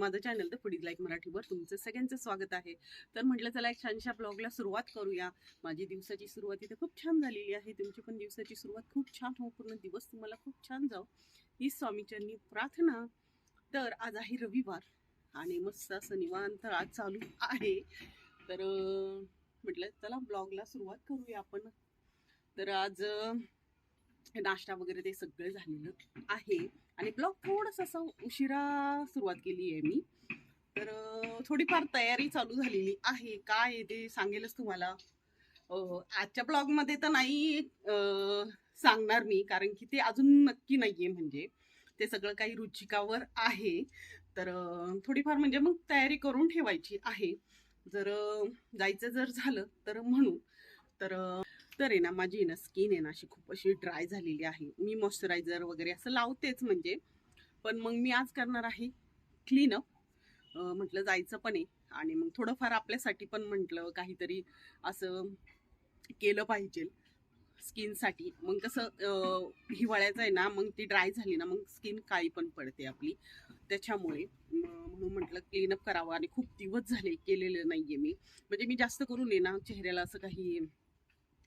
माझं channel the foodie like मराठीवर तुमचं सगळ्यांचं स्वागत आहे. तर म्हटलं चला एक छानशा ब्लॉगला सुरुवात करूया. माझी दिवसाची सुरुवात इथे खूप छान झालेली आहे. तुमची पण दिवसाची सुरुवात खूप छान हो पूर्ण दिवस तुम्हाला खूप छान जाऊ ही स्वामीच्यांनी प्रार्थना. तर आज आहे रविवार आणि मस्त असं निवांत आज चालू आहे. तर म्हटलं चला ब्लॉगला सुरुवात करूया आपण. तर आज नाश्ता वगैरे ते सगळं झालेलं आहे. आणि ब्लॉग थोडंसं असं उशिरा सुरुवात केली आहे मी. तर थोडीफार तयारी चालू झालेली आहे. काय आहे ते सांगेलच तुम्हाला. आजच्या ब्लॉगमध्ये तर नाही सांगणार मी कारण की ते अजून नक्की नाहीये म्हणजे. ते सगळं काही रुचिकावर आहे. तर थोडीफार म्हणजे मग तयारी करून ठेवायची आहे. जर जायचं जर झालं तर म्हणू. तर तर आहे ना माझी आहे ना स्किन आहे ना अशी खूप अशी ड्राय झालेली आहे. मी मॉइश्चरायझर वगैरे असं लावतेच म्हणजे. पण मग मी आज करणार आहे क्लीनअप. म्हटलं जायचं पण आहे. आणि मग थोडंफार आपल्यासाठी पण म्हटलं काहीतरी असं केलं पाहिजे स्किनसाठी. मग कसं हिवाळ्याचं आहे ना मग ती ड्राय झाली ना मग स्किन काळी पण पडते आपली. त्याच्यामुळे म्हणून म्हटलं क्लीनअप करावं. आणि खूप दिवस झाले केलेलं नाही आहे मी. म्हणजे मी जास्त करून आहे ना चेहऱ्याला असं काही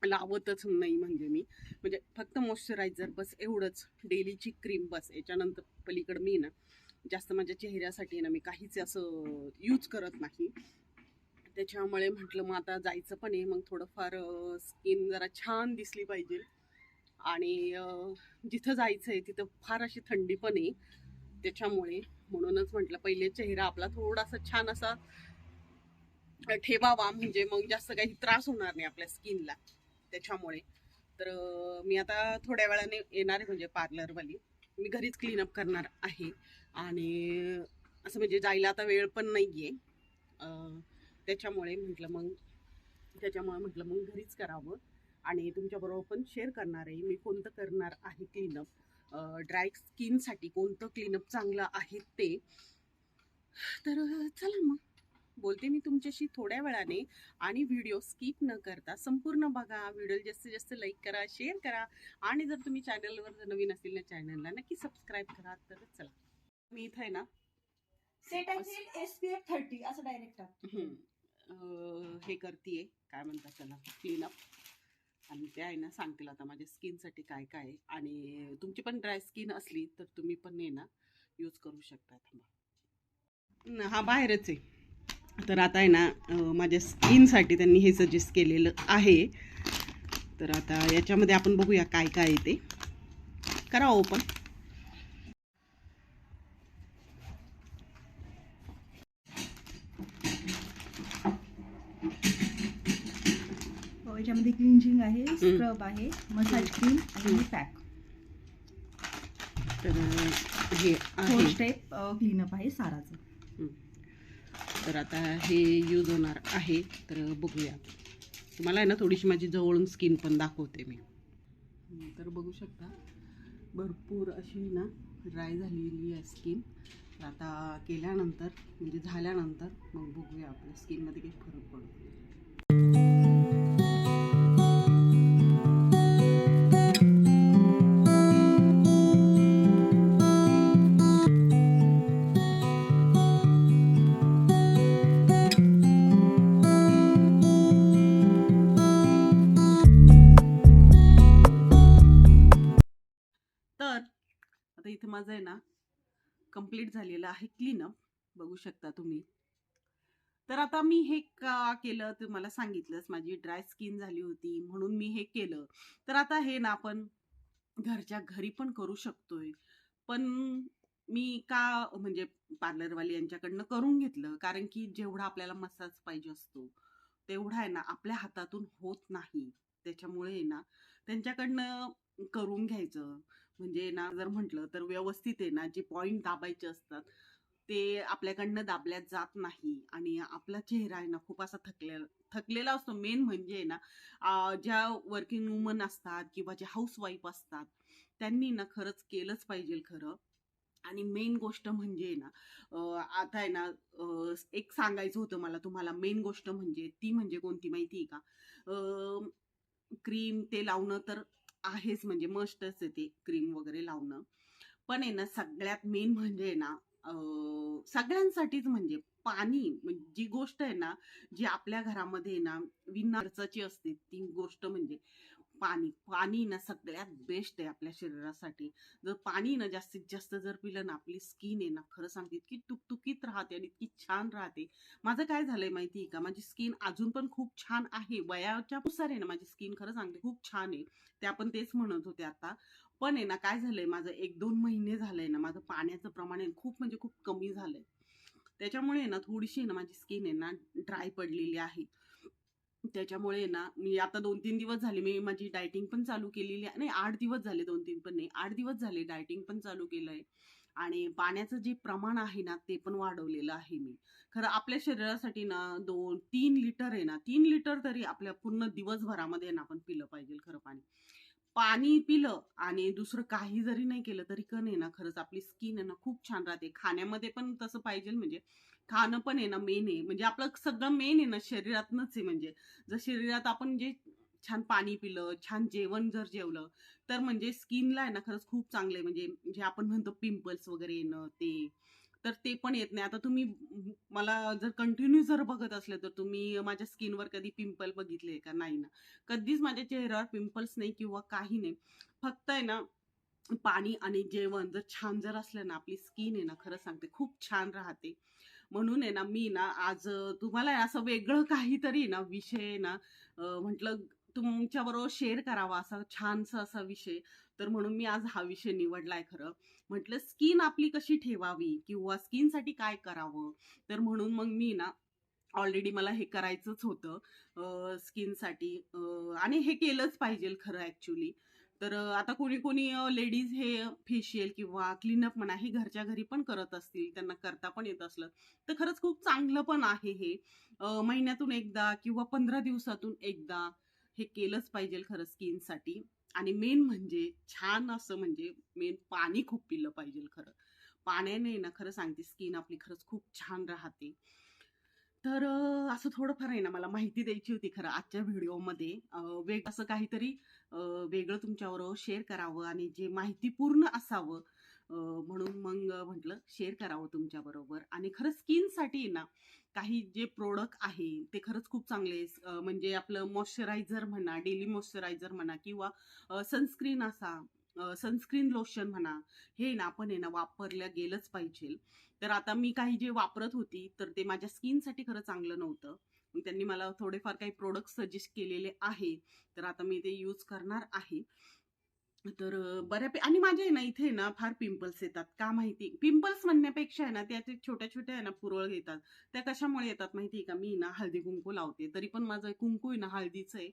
लावतच नाही म्हणजे मी. म्हणजे फक्त मॉइश्चरायझर बस एवढंच. डेलीची क्रीम बस. याच्यानंतर पलीकडं मी ना जास्त माझ्या चेहऱ्यासाठी ना मी काहीच असं यूज करत नाही. त्याच्यामुळे म्हटलं मग आता जायचं पण आहे. मग थोडंफार स्किन जरा छान दिसली पाहिजे. आणि जिथं जायचं आहे तिथं फार अशी थंडी पण आहे. त्याच्यामुळे म्हणूनच म्हटलं पहिले चेहरा आपला थोडासा छान असा ठेवावा. म्हणजे मग जास्त काही त्रास होणार नाही आपल्या स्किनला त्याच्यामुळे. तर मी आता थोड्या वेळाने येणार आहे म्हणजे पार्लरवाली. मी घरीच क्लीनअप करणार आहे. आणि असं म्हणजे जायला आता वेळ पण नाही आहे त्याच्यामुळे म्हटलं मग त्याच्यामुळे म्हटलं मग घरीच करावं. आणि तुमच्याबरोबर पण शेअर करणार आहे. मी कोणतं करणार आहे क्लीनअप ड्राय स्किनसाठी कोणतं क्लीनअप चांगलं आहे ते? तर चला मग. बोलते मी तुमच्याशी थोड्या वेळाने आणि व्हिडिओ स्किप न करता संपूर्ण बघा. व्हिडिओ जास्तीत जास्त लाईक करा शेअर करा आणि जर तुम्ही चॅनलवर जर नवीन असेल ना चॅनलला नक्की सबस्क्राईब करा. तर चला. मी इथं आहे ना. सेट थर्टी असं डायरेक्ट हे करतीये. काय म्हणतात त्याला? क्लीनअप आणि ते आहे ना सांगतील आता माझ्या स्किनसाठी काय काय आणि तुमची पण ड्राय स्किन असली तर तुम्ही पण आहे ना यूज करू शकता. थांबा. हा बाहेरच आहे. तर आता आहे ना माझ्या स्किनसाठी त्यांनी हे सजेस्ट केलेलं आहे. तर आता याच्यामध्ये आपण बघूया काय काय आहे ते. करा ओपन हो, याच्यामध्ये क्लिन्जिंग आहे स्क्रब आहे मसाज क्रीम आणि. पॅक तर हे फोर आहे. स्टेप क्लीनअप आहे साराचं. तर आता हे यूज होणार आहे तर बघूया. तुम्हाला आहे ना थोडीशी माझी जवळून स्किन पण दाखवते मी. तर बघू शकता भरपूर अशी ना ड्राय झालेली आहे स्किन आता केल्यानंतर म्हणजे झाल्यानंतर मग बघूया आपल्या स्किनमध्ये काही फरक पडतो कंप्लीट झालेलं आहे क्लीनअप बघू शकता तुम्ही. तर आता मी हे का केलं तर मला सांगितलंच माझी ड्राय स्किन झाली होती म्हणून मी हे केलं. तर आता हे ना आपण घरच्या घरी पण करू शकतोय. पण मी का म्हणजे पार्लरवाले यांच्याकडनं करून घेतलं कारण की जेवढा आपल्याला मसाज पाहिजे असतो तेवढा आहे ना आपल्या हातातून होत नाही. त्याच्यामुळे ना त्यांच्याकडनं करून घ्यायचं. म्हणजे ना जर म्हटलं तर व्यवस्थित आहे ना जे पॉइंट दाबायचे असतात ते आपल्याकडनं दाबल्या जात नाही. आणि आपला चेहरा आहे ना खूप असा थकलेला थकलेला असतो. मेन म्हणजे आहे ना ज्या वर्किंग वुमन असतात किंवा ज्या हाऊसवाईफ असतात त्यांनी ना खरंच केलंच पाहिजे खरं. आणि मेन गोष्ट म्हणजे ना आता आहे ना एक सांगायचं होतं मला तुम्हाला. मेन गोष्ट म्हणजे ती म्हणजे कोणती माहिती आहे का क्रीम ते लावणं तर आहेच म्हणजे मस्टच आहे ते क्रीम वगैरे लावणं. पण आहे ना सगळ्यात मेन म्हणजे ना सगळ्यांसाठीच म्हणजे पाणी म्हणजे जी गोष्ट आहे ना जी आपल्या घरामध्ये आहे ना विना खर्चाची असते ती गोष्ट म्हणजे पाणी पाणी ना सगळ्यात बेस्ट आहे आपल्या शरीरासाठी. जर पाणी ना जास्तीत जास्त जर पिलं ना आपली स्किन आहे ना खरं सांगते इतकी टुकटुकीत राहते आणि इतकी छान राहते. माझं काय झालंय माहिती आहे का? माझी स्किन अजून पण खूप छान आहे. वयाच्या नुसार आहे ना माझी स्किन खरं सांगते खूप छान आहे. ते आपण तेच म्हणत होते आता. पण आहे ना काय झालंय माझं एक दोन महिने झालंय ना माझं पाण्याचं प्रमाण आहे खूप म्हणजे खूप कमी झालंय. त्याच्यामुळे ना थोडीशी ना माझी स्किन आहे ना ड्राय पडलेली आहे. त्याच्यामुळे ना मी आता दोन तीन दिवस झाले मी माझी डायटिंग पण चालू केलेली आहे. नाही आठ दिवस झाले दोन तीन पण नाही आठ दिवस झाले डायटिंग पण चालू केलंय. आणि पाण्याचं जे प्रमाण आहे ना ते पण वाढवलेलं आहे मी. खरं आपल्या शरीरासाठी ना दोन तीन लिटर आहे ना तीन लिटर तरी आपल्या पूर्ण दिवसभरामध्ये ना आपण पिलं पाहिजे खरं पाणी. पाणी पिलं आणि दुसरं काही जरी नाही केलं तरी कण नाही ना खरंच आपली स्किन आहे ना खूप छान राहते. खाण्यामध्ये पण तसं पाहिजे म्हणजे खाणं पण आहे ना मेन आहे. म्हणजे आपलं सगळं मेन आहे ना शरीरातनंच आहे म्हणजे. जर शरीरात आपण जे छान पाणी पिलं छान जेवण जर जेवलं तर म्हणजे स्किनला आहे ना खरंच खूप चांगलं आहे. म्हणजे जे आपण म्हणतो पिंपल्स वगैरे येणं ते. तर ते पण येत नाही. आता तुम्ही मला जर कंटिन्यू जर बघत असले तर तुम्ही माझ्या स्किनवर कधी पिंपल बघितले का? नाही ना. कधीच माझ्या चेहऱ्यावर पिंपल्स नाही किंवा काही नाही. फक्त आहे ना पाणी आणि जेवण जर छान जर असलं ना आपली स्किन आहे ना खरं सांगते खूप छान राहते. म्हणून आहे ना मी ना आज तुम्हाला असं वेगळं काहीतरी ना विषय ना म्हटलं तुमच्याबरोबर शेअर करावा असा छानसा असा विषय. तर म्हणून मी आज हा विषय निवडलाय खरं. म्हटलं स्किन आपली कशी ठेवावी किंवा स्किनसाठी काय करावं? तर म्हणून मग मी ना ऑलरेडी मला हे करायचंच होतं स्किनसाठी आणि हे केलंच पाहिजे खरं ॲक्च्युली. तर आता कोणी कोणी लेडीज हे फेशियल किंवा क्लीनअप म्हणा हे घरच्या घरी पण करत असतील त्यांना करता पण येत असलं तर खरंच खूप चांगलं पण आहे हे. महिन्यातून एकदा किंवा पंधरा दिवसातून एकदा हे केलंच पाहिजे खरं स्किनसाठी. आणि मेन म्हणजे छान असं म्हणजे मेन पाणी खूप पिलं पाहिजे खरं. पाण्याने ना खरं सांगते स्किन आपली खरंच खूप छान राहते. तर असं थोडंफार आहे ना मला माहिती द्यायची होती खरं आजच्या व्हिडिओमध्ये. वेग असं काहीतरी वेगळं तुमच्याबरोबर शेअर करावं आणि जे माहितीपूर्ण असावं म्हणून मग म्हटलं शेअर करावं तुमच्याबरोबर. आणि खरं स्किनसाठी ना काही जे प्रोडक्ट आहे ते खरंच खूप चांगले म्हणजे आपलं मॉइश्चरायझर म्हणा डेली मॉइश्चरायझर म्हणा किंवा सनस्क्रीन असा सनस्क्रीन लोशन म्हणा हे ना आपण आहे ना वापरल्या गेलंच पाहिजे. तर आता मी काही जे वापरत होती तर ते माझ्या स्किनसाठी खरं चांगलं नव्हतं. त्यांनी मला थोडेफार काही प्रोडक्ट सजेस्ट केलेले आहे. तर आता मी ते यूज करणार आहे. तर बऱ्यापैकी आणि माझ्या आहे ना इथे ना फार पिंपल्स येतात का माहिती? पिंपल्स म्हणण्यापेक्षा आहे ना त्याचे छोट्या छोट्या आहे ना पुरळ येतात त्या कशामुळे येतात माहिती आहे का? मी ना हळदी कुंकू लावते तरी पण माझं कुंकू आहे ना हळदीचं आहे.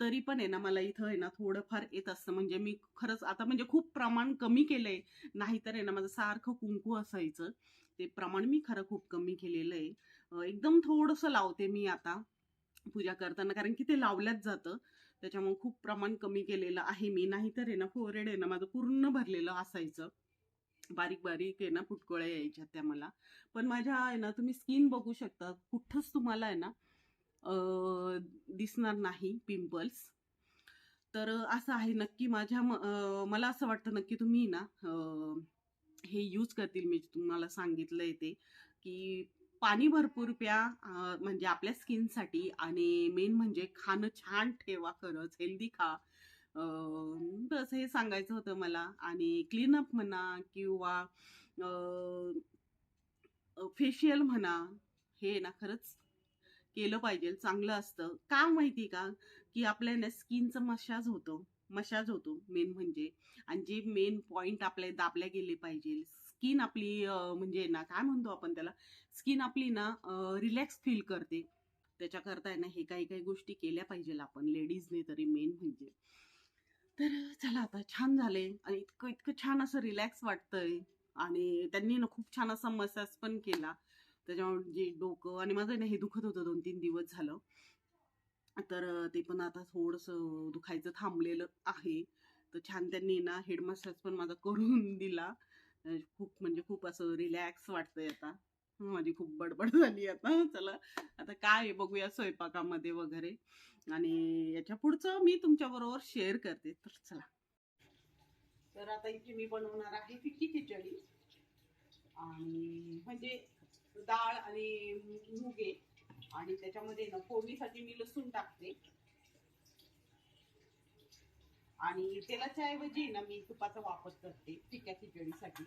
तरी पण आहे ना मला इथं आहे ना थोडंफार येत असतं. म्हणजे मी खरंच आता म्हणजे खूप प्रमाण कमी केलंय नाहीतर आहे ना माझं सारखं कुंकू असायचं. ते प्रमाण मी खरं खूप कमी केलेलं आहे. एकदम थोडंसं लावते मी आता पूजा करताना कारण की ते लावल्याच जातं. त्याच्यामुळे खूप प्रमाण कमी केलेलं आहे मी. नाहीतर आहे ना फोरेड आहे ना माझं पूर्ण भरलेलं असायचं. बारीक बारीक आहे ना फुटकोळ्या यायच्या त्या मला. पण माझ्या आहे ना तुम्ही स्किन बघू शकता कुठंच तुम्हाला आहे ना दिसणार नाही पिंपल्स. तर असं आहे नक्की माझ्या म- मला असं वाटतं नक्की तुम्ही ना हे यूज करतील. मी तुम्हाला सांगितलंय ते की पाणी भरपूर प्या म्हणजे आपल्या स्किनसाठी आणि मेन म्हणजे खाणं छान ठेवा खरंच हेल्दी खा. बस हे सांगायचं होतं मला. आणि क्लीनअप म्हणा किंवा फेशियल म्हणा हे ना खरंच केलं पाहिजे चांगलं असतं. का माहिती का? की आपल्या ना स्किनचं मशाज होतो मशाज होतो मेन म्हणजे. आणि जे मेन पॉइंट आपले दाबले गेले पाहिजे. स्किन आपली म्हणजे ना काय म्हणतो आपण त्याला? स्किन आपली ना रिलॅक्स फील करते. त्याच्याकरता आहे ना हे काही काही गोष्टी केल्या पाहिजे आपण. लेडीजने तरी मेन म्हणजे. तर चला आता छान झाले आणि इतकं इतकं छान असं रिलॅक्स वाटतंय. आणि त्यांनी ना खूप छान असा मसाज पण केला. त्याच्यामुळे जे डोकं आणि माझं ना हे दुखत होतं दोन तीन दिवस झालं. तर ते पण आता थोडंसं दुखायचं थांबलेलं आहे. तर छान त्यांनी ना हेड मसाज पण माझा करून दिला. खूप म्हणजे खूप असं रिलॅक्स वाटतंय आता. माझी खूप बडबड झाली आता. चला आता काय आहे बघूया स्वयंपाकामध्ये वगैरे. आणि याच्या पुढचं मी तुमच्या बरोबर शेअर करते. तर चला. तर आता इथे मी बनवणार आहे फिक्की खिचडी. आणि म्हणजे डाळ आणि मुगे. आणि त्याच्यामध्ये ना फोडणीसाठी मी लसूण टाकते. आणि तेलाच्या ऐवजी ना मी तुपाचा वापर करते फिक्या खिचडीसाठी.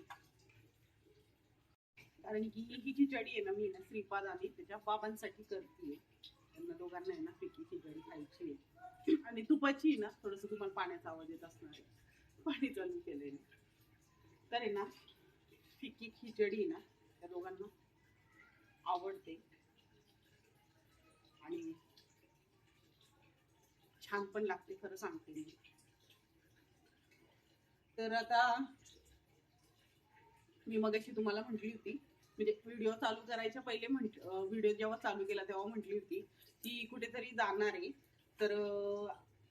कारण की ही खिचडी आहे ना मी ना श्रीपाद आणि त्याच्या बाबांसाठी करते त्यांना दोघांना आहे ना फिकी खिचडी खायची आहे. आणि तुपाची आहे ना थोडस तुम्हाला पाण्याचा आवाज येत असणार आहे. पाणी चालू केलेलं तर आहे ना फिकी खिचडी ना त्या दोघांना आवडते. आणि छान पण लागते खरं सांगते मी. तर आता मी मगाशी तुम्हाला म्हटली होती म्हणजे व्हिडिओ चालू करायच्या पहिले म्हंट व्हिडिओ जेव्हा चालू केला तेव्हा म्हटली होती की कुठेतरी जाणार आहे. तर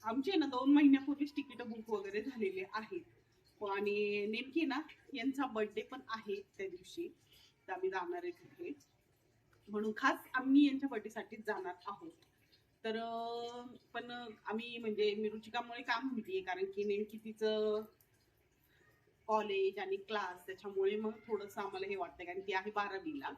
आमचे ना दोन महिन्यापूर्वीच तिकीट बुक वगैरे झालेले आहेत. आणि नेमकी ना यांचा बर्थडे पण आहे त्या दिवशी. तर आम्ही जाणार आहे तिथे. म्हणून खास आम्ही यांच्या बर्थडेसाठीच जाणार आहोत. तर पण आम्ही म्हणजे मी रुचिकामुळे का म्हणतीये कारण की नेमकी तिचं कॉलेज आणि क्लास त्याच्यामुळे मग थोडंसं आम्हाला हे वाटतं कारण ती आहे बारावीला.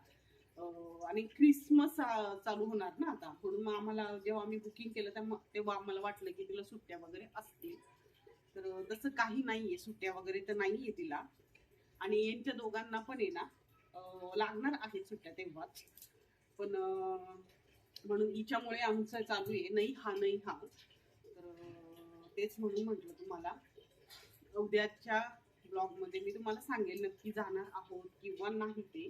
आणि क्रिसमस चालू होणार ना आता. म्हणून मग आम्हाला जेव्हा आम्ही बुकिंग केलं तेव्हा तेव्हा आम्हाला वाटलं की तिला सुट्ट्या वगैरे असतील. तर तसं काही नाहीये. सुट्ट्या वगैरे तर नाहीये तिला. आणि यांच्या दोघांना पण आहे ना लागणार आहेत सुट्ट्या तेव्हाच. पण म्हणून हिच्यामुळे आमचं चालू आहे. नाही हा नाही हा. तर तेच म्हणून म्हटलं तुम्हाला. उद्याच्या ब्लॉगमध्ये मी तुम्हाला सांगेल नक्की जाणार आहोत किंवा नाही ते.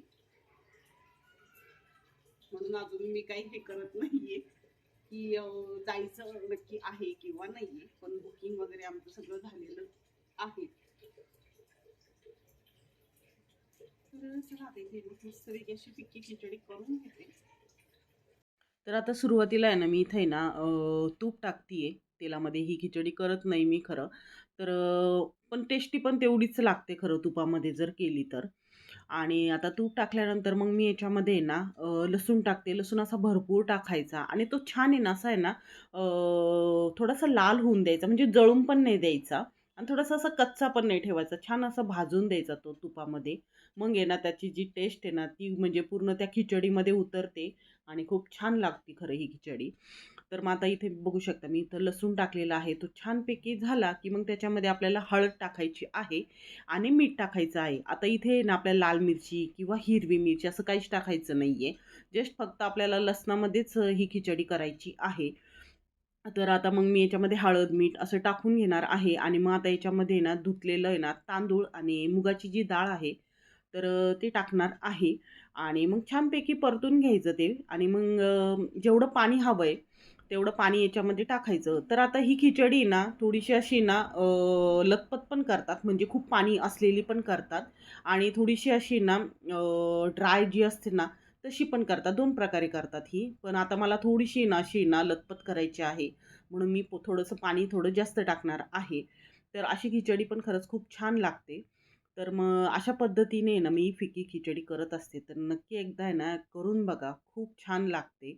म्हणून अजून मी काही हे करत नाहीये की जायचं नक्की आहे किंवा नाहीये. पण बुकिंग वगैरे आमचं सगळं झालेलं आहे. तर आता अशी खिचडी करून घेते. तर आता सुरुवातीला आहे ना मी इथे ना तूप टाकतीये. तेलामध्ये ही खिचडी करत नाही मी खरं. तर पण टेस्टी पण तेवढीच लागते खरं तुपामध्ये जर केली तर. आणि आता तूप टाकल्यानंतर मग मी याच्यामध्ये आहे ना लसूण टाकते. लसूण असा भरपूर टाकायचा आणि तो छान आहे ना असा आहे ना थोडासा लाल होऊन द्यायचा म्हणजे जळून पण नाही द्यायचा आणि थोडासा असा कच्चा पण नाही ठेवायचा. छान असा भाजून द्यायचा तो तुपामध्ये. मग आहे ना त्याची जी टेस्ट आहे ना ती म्हणजे पूर्ण त्या खिचडीमध्ये उतरते आणि खूप छान लागते खरं ही खिचडी. तर मग आता इथे बघू शकता मी इथं लसूण टाकलेला आहे. तो छानपैकी झाला की मग त्याच्यामध्ये आपल्याला हळद टाकायची आहे आणि मीठ टाकायचं आहे. आता इथे ना आपल्याला लाल मिरची किंवा हिरवी मिरची असं काहीच टाकायचं नाही आहे जस्ट फक्त आपल्याला लसणामध्येच ही खिचडी करायची आहे. तर आता मग मी याच्यामध्ये हळद मीठ असं टाकून घेणार आहे आणि मग आता याच्यामध्ये ना धुतलेलं आहे ना तांदूळ आणि मुगाची जी डाळ आहे तर ते टाकणार आहे. आणि मग छानपैकी परतून घ्यायचं ते आणि मग जेवढं पाणी हवं आहे तेवढं पाणी याच्यामध्ये टाकायचं. तर आता ही खिचडी ना थोडीशी अशी ना लतपत पण करतात. म्हणजे खूप पाणी असलेली पण करतात. आणि थोडीशी अशी ना ड्राय जी असते ना तशी पण करतात. दोन प्रकारे करतात ही. पण आता मला थोडीशी ना अशी ना लतपत करायची आहे. म्हणून मी थोडंसं पाणी थोडं जास्त टाकणार आहे. तर अशी खिचडी पण खरंच खूप छान लागते. तर मग अशा पद्धतीने ना मी फिकी खिचडी करत असते. तर नक्की एकदा आहे ना करून बघा. खूप छान लागते.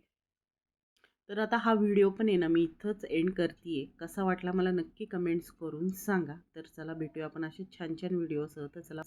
तर आता हा व्हिडिओ पण आहे ना मी इथंच एंड करते कसा वाटला मला नक्की कमेंट्स करून सांगा. तर चला भेटूया आपण असे छान छान व्हिडिओसह तर चला चला.